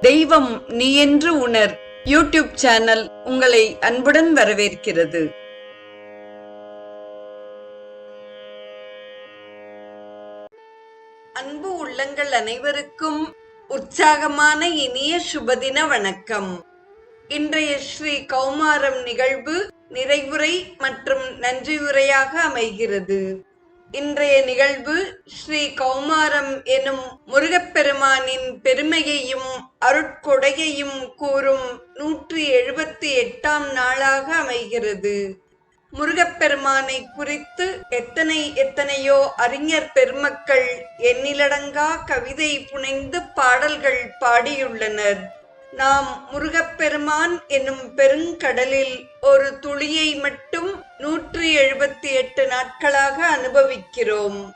தெய்வம் நீ என்று உணர். யூடியூப் சேனல் உங்களை அன்புடன் வரவேற்கிறது. அன்பு உள்ளங்கள் அனைவருக்கும் உற்சாகமான இனிய சுபதின வணக்கம். இன்றைய ஸ்ரீ கௌமாரம் நிகழ்வு நிறைவுரை மற்றும் நன்றியுரையாக அமைகிறது. இன்றைய நிகழ்வு ஸ்ரீ கௌமாரம் எனும் முருகப்பெருமானின் பெருமையையும் அருட்கொடையையும் கூறும் நூற்றி எழுபத்தி எட்டாம் நாளாக அமைகிறது. முருகப்பெருமானை குறித்து எத்தனை எத்தனையோ அறிஞர் பெருமக்கள் எண்ணிலடங்கா கவிதை புனைந்து பாடல்கள் பாடியுள்ளனர். நாம் முருகப்பெருமான் என்னும் பெருங்கடலில் ஒரு துளியை மட்டும் நூற்றி எழுபத்தி எட்டு நாட்களாக அனுபவிக்கிறோம்.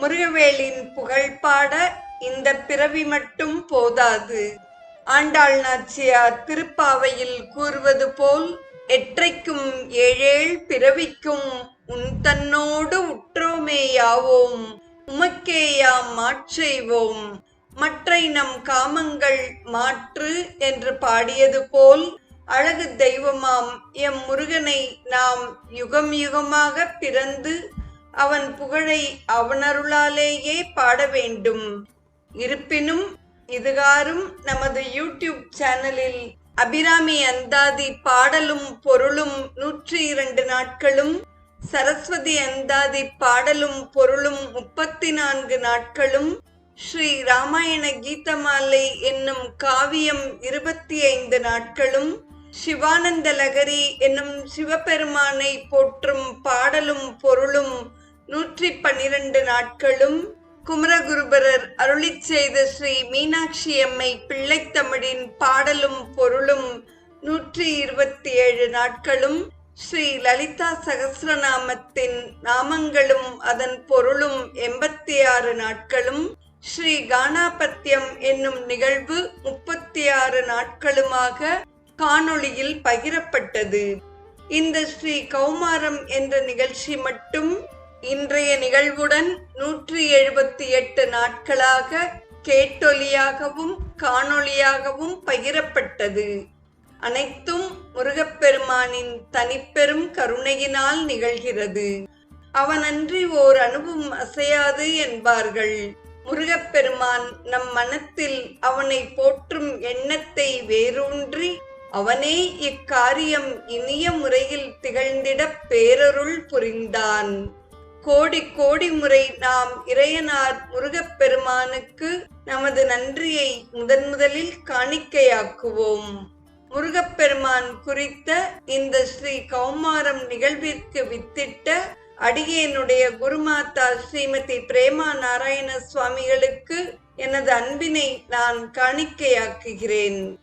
முருகவேலின் புகழ் பாட இந்த பிறவி மட்டும் போதாது. ஆண்டாள் நாச்சியார் திருப்பாவையில் கூறுவது போல் எற்றைக்கும் ஏழேழ் பிறவிக்கும் உன் தன்னோடு உற்றோமேயாவோம். உமக்கேயாம் மாற்றைவோம் மற்றை நம் காமங்கள் மாற்று என்று பாடியது போல் அழகு தெய்வமாம். எம் முருகனை நாம் யுகம் யுகமாக பிறந்து அவன் புகழை அவனருளாலேயே பாட வேண்டும். இருப்பினும் இதுகாரும் நமது யூடியூப் சேனலில் அபிராமி அந்தாதி பாடலும் பொருளும் நூற்றி இரண்டு நாட்களும் சரஸ்வதி அந்தாதி பாடலும் பொருளும் முப்பத்தி நான்கு நாட்களும் ஸ்ரீ ராமாயண கீதமாலை என்னும் காவியம் இருபத்தி ஐந்து நாட்களும் சிவானந்த லகரி என்னும் சிவபெருமானை போற்றும் பாடலும் பொருளும் நூற்றி பன்னிரண்டு நாட்களும் குமரகுருபரர் அருளிச் செய்த ஸ்ரீ மீனாட்சி அம்மை பிள்ளைத்தமிழின் பாடலும் பொருளும் நூற்றி இருபத்தி ஏழு நாட்களும் ஸ்ரீ லலிதா சகசிரநாமத்தின் நாமங்களும் அதன் பொருளும் எண்பத்தி ஆறு நாட்களும் ஸ்ரீ கானாபத்தியம் என்னும் நிகழ்வு முப்பத்தி ஆறு நாட்களுமாக காணொளியில் பகிரப்பட்டது. இந்த ஸ்ரீ கௌமாரம் என்ற நிகழ்ச்சி மட்டும் இன்றைய நிகழ்வுடன் நூற்றி எழுபத்தி எட்டு நாட்களாக கேட்டொலியாகவும் காணொளியாகவும் பகிரப்பட்டது. அனைத்தும் முருகப்பெருமானின் தனிப்பெரும் கருணையினால் நிகழ்கிறது. அவனன்றி ஓர் அணுவும் அசையாது என்பார்கள். முருகப்பெருமான் நம் மனத்தில் அவனை போற்றும் எண்ணத்தை வேரூன்றி அவனே இக்காரியம் இனிய முறையில் திகழ்ந்திட பேரருள் புரிந்தான். கோடி கோடி முறை நாம் இறையனார் முருகப்பெருமானுக்கு நமது நன்றியை முதன் முதலில் காணிக்கையாக்குவோம். முருகப்பெருமான் குறித்த இந்த ஸ்ரீ கௌமாரம் நிகழ்விற்கு வித்திட்ட அடியேனுடைய குருமாதா ஸ்ரீமதி பிரேமா நாராயண சுவாமிகளுக்கு எனது அன்பினை நான் காணிக்கையாக்குகிறேன்.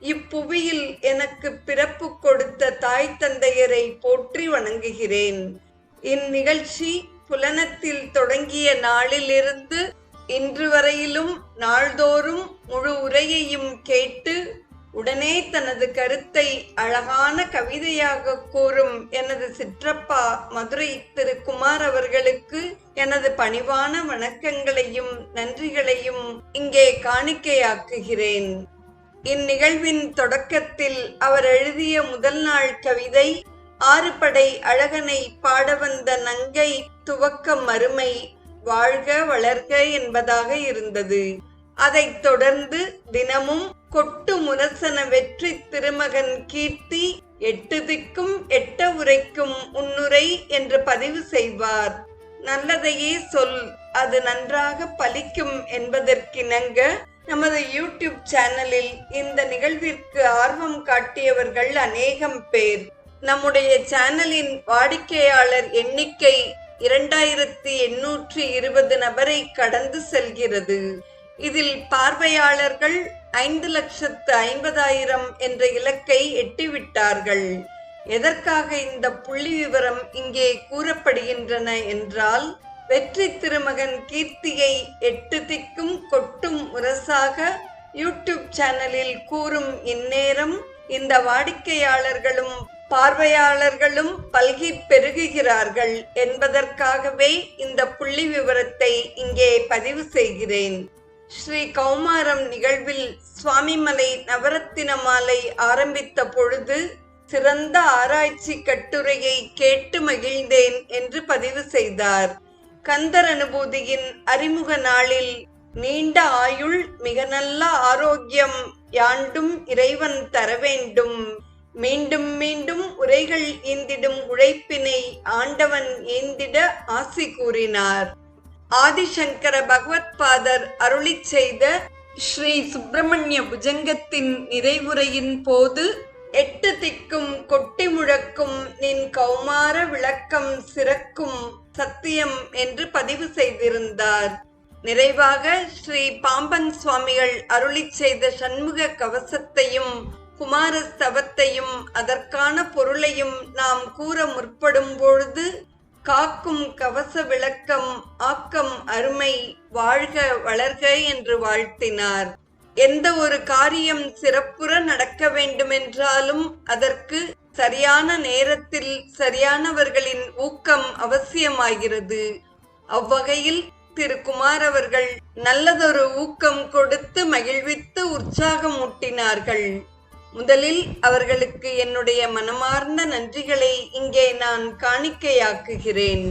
இப்புவியில் எனக்கு பிறப்பு கொடுத்த தாய் தந்தையரை போற்றி வணங்குகிறேன். இந்நிகழ்ச்சி புலனத்தில் தொடங்கிய நாளிலிருந்து இன்று வரையிலும் நாள்தோறும் முழு உரையையும் கேட்டு உடனே தனது கருத்தை அழகான கவிதையாக கூறும் எனது சிற்றப்பா மதுரை திரு குமார் அவர்களுக்கு எனது பணிவான வணக்கங்களையும் நன்றிகளையும் இங்கே காணிக்கையாக்குகிறேன். இந்நிகழ்வின் தொடக்கத்தில் அவர் எழுதிய முதல் நாள் கவிதை ஆறுபடை அழகனை பாட வந்த நங்கை துவக்க மறுமை வாழ்க வளர்க என்பதாக இருந்தது. அதைத் தொடர்ந்து தினமும் கொட்டு முரசன வெற்றி திருமகன் கீர்த்தி எட்டு திக்கும் எட்ட உரைக்கும் உன்னுரை என்று பதிவு செய்வார். நல்லதையே சொல் அது நன்றாக பலிக்கும் என்பதற்கிணங்க நமது யூடியூப் சேனலில் இந்த நிகழ்விற்கு ஆர்வம் காட்டியவர்கள் அநேகம் பேர். நம்முடைய சேனலின் வாடிக்கையாளர் எண்ணிக்கை இரண்டாயிரத்தி எண்ணூற்றி இருபது நபரை கடந்து செல்கிறது. இதில் பார்வையாளர்கள் ஐந்து லட்சத்து ஐம்பதாயிரம் என்ற இலக்கை எட்டிவிட்டார்கள். எதற்காக இந்த புள்ளி விவரம் இங்கே கூறப்படுகின்றன என்றால் வெற்றி திருமகன் கீர்த்தியை எட்டு திக்கும் கொட்டும் முரசாக யூடியூப் சேனலில் கூறும் இந்நேரம் இந்த வாடிக்கையாளர்களும் பார்வையாளர்களும் பல்கி பெருகுகிறார்கள் என்பதற்காகவே இந்த புள்ளி விவரத்தை இங்கே பதிவு செய்கிறேன். ஸ்ரீ கௌமாரம் நிகழ்வில் சுவாமிமலை நவரத்தின மாலை ஆரம்பித்த பொழுது சிறந்த ஆராய்ச்சி கட்டுரையை கேட்டு மகிழ்ந்தேன் என்று பதிவு செய்தார். கந்தர் அனுபூதியின் அறிமுக நாளில் நீண்ட ஆயுள் மிக நல்ல ஆரோக்கியம் யாண்டும் இறைவன் தர வேண்டும். மீண்டும் மீண்டும் உரைகள் ஈந்திடும் உழைப்பினை ஆண்டவன் ஏந்திட ஆசி கூறினார். ஆதிசங்கர பகவத்பாதர் அருளிச் செய்த ஸ்ரீ சுப்பிரமணிய புஜங்கத்தின் நிறைவுரையின் போது எட்டு திக்கும் கொட்டி முழக்கும் நின் கௌமார விளக்கம் சிறக்கும் சத்தியம் என்று பதிவு செய்திருந்தார். நிறைவாக ஸ்ரீ பாம்பன் சுவாமிகள் அருளிச் செய்த சண்முக கவசத்தையும் குமாரஸ்தவத்தையும் அதற்கான பொருளையும் நாம் கூற முற்படும் பொழுது காக்கும் கவச விளக்கம் ஆக்கம் அருமை வாழ்க வளர்க என்று வாழ்த்தினார். எந்த ஒரு காரியம் சிறப்புற நடக்க வேண்டுமென்றாலும் அதற்கு சரியான நேரத்தில் சரியானவர்களின் ஊக்கம் அவசியமாகிறது. அவ்வகையில் திரு குமார் அவர்கள் நல்லதொரு ஊக்கம் கொடுத்து மகிழ்வித்து உற்சாகமூட்டினார்கள். முதலில் அவர்களுக்கு என்னுடைய மனமார்ந்த நன்றிகளை இங்கே நான் காணிக்கையாக்குகிறேன்.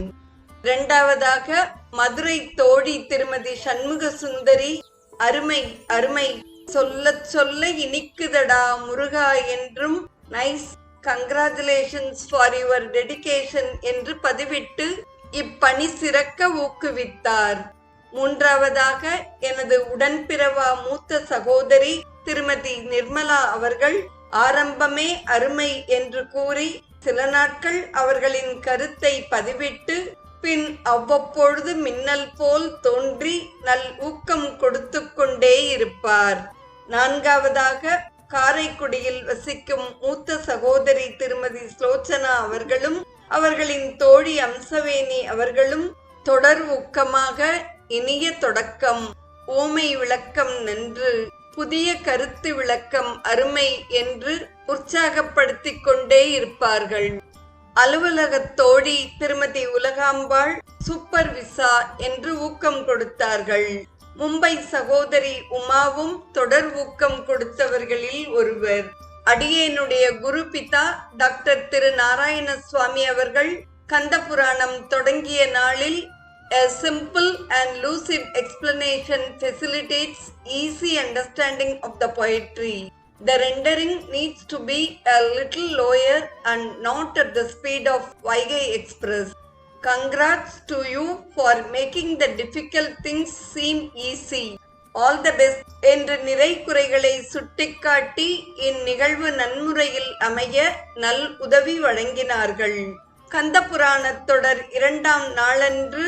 இரண்டாவதாக மதுரை தோழி திருமதி சண்முக சுந்தரி அருமை அருமை சொல்ல சொல்ல இனிக்குதடா முருகா என்றும் nice congratulations for your dedication என்று பதிவிட்டு இப்பணி சிறக்க ஊக்குவித்தார். மூன்றாவதாக எனது உடன்பிறவா மூத்த சகோதரி திருமதி நிர்மலா அவர்கள் ஆரம்பமே அருமை என்று கூறி சில நாட்கள் அவர்களின் கருத்தை பதிவிட்டு பின் அவ்வப்பொழுது மின்னல் போல் தோன்றி நல் ஊக்கம் கொடுத்து கொண்டே இருப்பார். நான்காவதாக காரைக்குடியில் வசிக்கும் மூத்த சகோதரி திருமதி ஸ்லோச்சனா அவர்களும் அவர்களின் தோழி அம்சவேணி அவர்களும் தொடர் ஊக்கமாக இனிய தொடக்கம் ஓமை விளக்கம் நன்று புதிய கருத்து விளக்கம் அருமை என்று உற்சாகப்படுத்திக் கொண்டே இருப்பார்கள். அலுவலக தோழி திருமதி உலகாம்பாள் சூப்பர் விசா என்று ஊக்கம் கொடுத்தார்கள். மும்பை சகோதரி உமாவும் தொடர் ஊக்கம் கொடுத்தவர்களில் ஒருவர். அடியேனுடைய குரு பிதா டாக்டர் திரு நாராயண சுவாமி அவர்கள் கந்த புராணம் தொடங்கிய நாளில் A simple and lucid explanation facilitates easy understanding of the poetry. The rendering needs to be a little lower and not at the speed of Vaigai Express. Congrats to you for making the difficult things seem easy. All the best என்று நிறை குறைகளை சுட்டிக்காட்டி இந்நிகழ்வு நன்முறையில் அமைய நல் உதவி வழங்கினார்கள் கந்த புராணத் தொடர் இரண்டாம் நாளன்று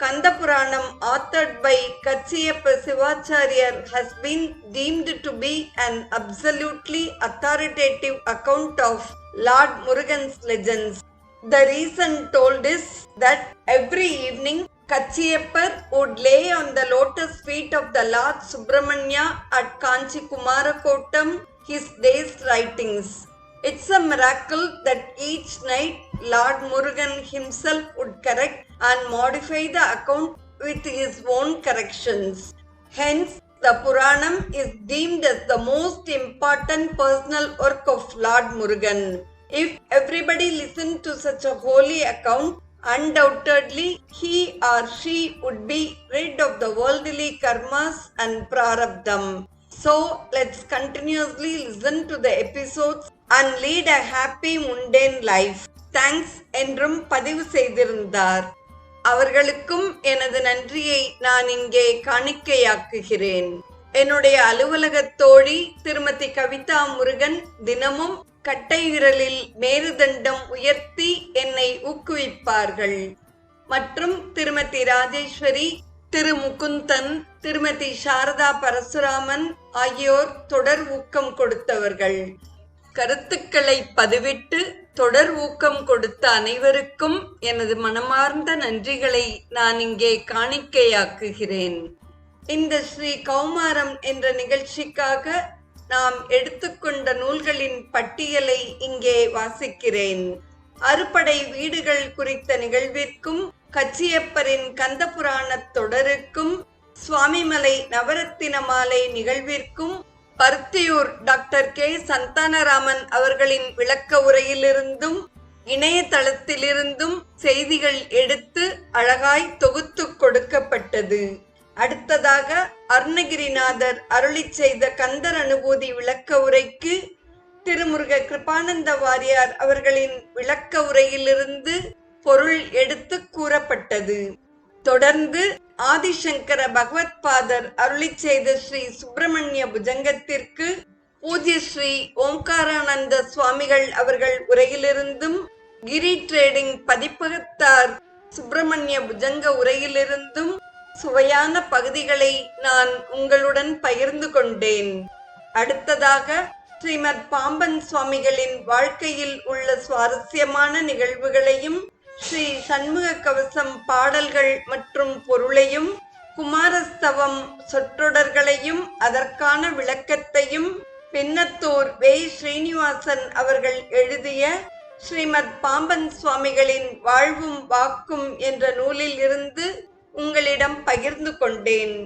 Kanda Puranam, authored by Katsiyappa Sivacharya, has been deemed to be an absolutely authoritative account of Lord Murugan's legends. The reason told is that every evening Kachiyapar would lay on the lotus feet of the Lord Subramanya at Kanchi Kumarakottam his day's writings. It's a miracle that each night Lord Murugan himself would correct and modify the account with his own corrections. Hence, the Puranam is deemed as the most important personal work of Lord Murugan. If everybody listened to such a holy account, undoubtedly he or she would be rid of the worldly karmas and prarabdham. So let's continuously listen to the episodes and lead a happy mundane life. Thanks என்றும் பதிவு செய்திருந்தார் அவர்களுக்கும் எனது நன்றியை நான் இங்கே காணிக்கையாக்குகிறேன். என்னுடைய அலுவலகத் தோழி திருமதி கவிதா முருகன் தினமும் கட்டை விரலில் மேருதண்டம் உயர்த்தி என்னை ஊக்குவிப்பார்கள். மற்றும் திருமதி ராஜேஸ்வரி திரு முகுந்தன் திருமதி சாரதா பரசுராமன் ஆகியோர் தொடர் ஊக்கம் கொடுத்தவர்கள். கருத்துக்களை பதிவிட்டு தொடர் ஊக்கம் கொடுத்த அனைவருக்கும் எனது மனமார்ந்த நன்றிகளை நான் இங்கே காணிக்கையாக்குகிறேன். இந்த ஸ்ரீ கௌமாரம் என்ற நிகழ்ச்சிக்காக நாம் எடுத்துக்கொண்ட நூல்களின் பட்டியலை இங்கே வாசிக்கிறேன். அறுபடை வீடுகள் குறித்த நிகழ்விற்கும் கச்சியப்பரின் கந்த புராணத் தொடருக்கும் சுவாமிமலை நவரத்தின மாலை நிகழ்விற்கும் பருத்தியூர் டாக்டர் கே. சந்தானராமன் அவர்களின் விளக்க உரையிலிருந்தும் இணையதளத்திலிருந்தும் செய்திகள் எடுத்து அழகாய் தொகுத்து கொடுக்கப்பட்டது. அடுத்ததாக அருணகிரிநாதர் அருளிச் செய்த கந்தர் அனுபூதி விளக்க உரைக்கு திருமுருக கிருபானந்த வாரியார் அவர்களின் விளக்க உரையிலிருந்து பொருள் எடுத்து கூறப்பட்டது. தொடர்ந்து ஆதிசங்கர பகவத் பாதர் அருளி செய்த ஸ்ரீ சுப்பிரமணிய புஜங்கத்திற்கு பூஜ்ய ஸ்ரீ ஓம்காரானந்த சுவாமிகள் அவர்கள் உரையிலிருந்தும் கிரி ட்ரேடிங் பதிப்பகத்தார் சுப்பிரமணிய புஜங்க உரையிலிருந்தும் சுவையான பகுதிகளை நான் உங்களுடன் பகிர்ந்து கொண்டேன். அடுத்ததாக ஸ்ரீமத் பாம்பன் சுவாமிகளின் வாழ்க்கையில் உள்ள சுவாரஸ்யமான நிகழ்வுகளையும் ஸ்ரீ சண்முக கவசம் பாடல்கள் மற்றும் பொருளையும் குமாரஸ்தவம் சொற்றொடர்களையும் அதற்கான விளக்கத்தையும் பின்னத்தூர் வே. ஸ்ரீனிவாசன் அவர்கள் எழுதிய ஸ்ரீமத் பாம்பன் சுவாமிகளின் வாழ்வும் வாக்கும் என்ற நூலில் இருந்து உங்களிடம் பகிர்ந்து கொண்டேன்.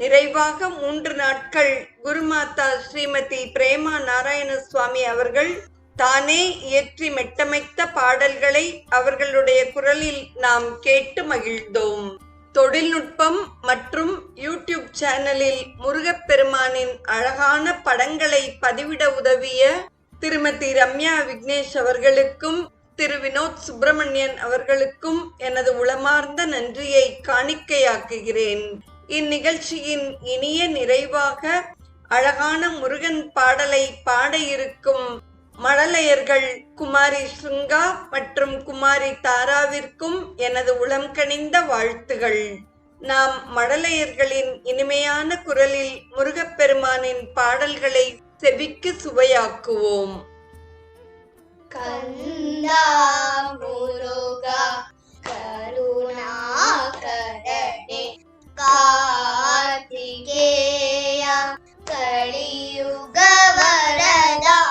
நிறைவாக மூன்று நாட்கள் குருமாதா ஸ்ரீமதி பிரேமா நாராயண சுவாமி அவர்கள் தானே இயற்றி மெட்டமைத்த பாடல்களை அவர்களுடைய குரலில் நாம் கேட்டு மகிழ்ந்தோம். தொழில்நுட்பம் மற்றும் யூடியூப் சேனலில் முருகப்பெருமானின் அழகான படங்களை பதிவிட உதவிய திருமதி ரம்யா விக்னேஷ் அவர்களுக்கும் திரு வினோத் சுப்பிரமணியன் அவர்களுக்கும் எனது உளமார்ந்த நன்றியை காணிக்கையாக்குகிறேன். இந்நிகழ்ச்சியின் இனிய நிறைவாக அழகான முருகன் பாடலை பாட இருக்கும் மழலையர்கள் குமாரி சுங்கா மற்றும் குமாரி தாராவிற்கும் எனது உளம் கனிந்த வாழ்த்துகள். நாம் மழலையர்களின் இனிமையான குரலில் முருகப்பெருமானின் பாடல்களை செவிக்கு சுவையாக்குவோம். கந்தா முருகா கார்த்திகேயா கலியுக வரதா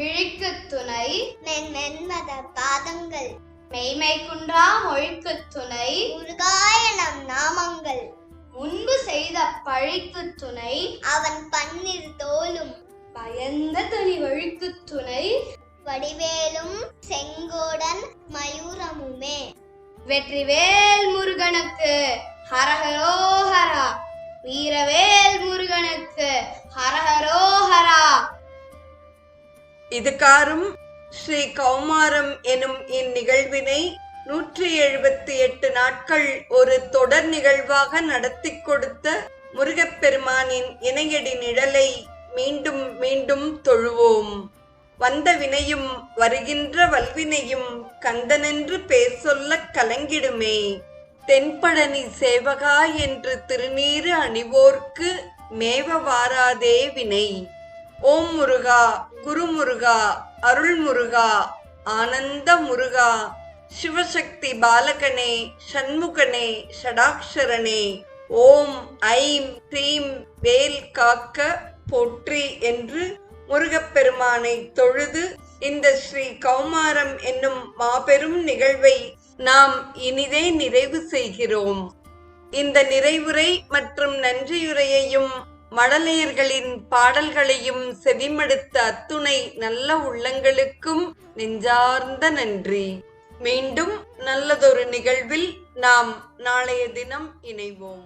விழிக்கு துணை மென்மத பாதங்கள். மெய்மை குன்றா மொழிக்கு துணை முருகாயணம் நாமங்கள். முன்பு செய்த பழிக்கு துணை அவன் பன்னிரு தோலும். பயந்த தனி வழிக்கு துணை வடிவேலும் செங்கோடன் மயூரமுமே. வெற்றிவேல் முருகனுக்கு ஹரஹரோஹரா. வீரவேல் முருகனுக்கு ஹரஹரோஹரா. இதுகாரும் ஸ்ரீ கௌமாரம் எனும் இந்நிகழ்வினை நூற்றி எழுபத்தி எட்டு நாட்கள் ஒரு தொடர் நிகழ்வாக நடத்தி கொடுத்த முருகப்பெருமானின் இணையடி நிழலை மீண்டும் மீண்டும் தொழுவோம். வந்த வினையும் வருகின்ற வல்வினையும் கந்தனென்று பேர் சொல்லக் கலங்கிடுமே. தென்பழனி சேவகா என்று திருநீறு அணிவோர்க்கு மேவ வாராதே வினை. ஓம் முருகா குருமுருகா அருள்முருகா அருள் முருகா ஆனந்த முருகா சிவசக்தி பாலகனே சண்முகனே ஷடாக்ஷரனே ஓம் ஐம் க்ரீம் வேல் காக்க போற்றி என்று முருகப்பெருமானை தொழுது இந்த ஸ்ரீ கௌமாரம் என்னும் மாபெரும் நிகழ்வை நாம் இனிதே நிறைவு செய்கிறோம். இந்த நிறைவுரை மற்றும் நன்றியுரையையும் மழலையர்களின் பாடல்களையும் செவிமடுத்த அத்துணை நல்ல உள்ளங்களுக்கும் நெஞ்சார்ந்த நன்றி. மீண்டும் நல்லதொரு நிகழ்வில் நாம் நாளைய தினம் இணைவோம்.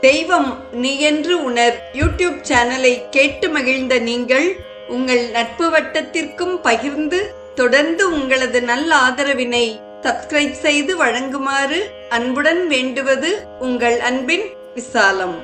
தெய்வம் நீ என்று உணர் யூடியூப் சேனலை கேட்டு மகிழ்ந்த நீங்கள் உங்கள் நட்பு வட்டத்திற்கும் பகிர்ந்து தொடர்ந்து உங்களது நல்ல ஆதரவினை சப்ஸ்கிரைப் செய்து வழங்குமாறு அன்புடன் வேண்டுவது உங்கள் அன்பின் விசாலம்.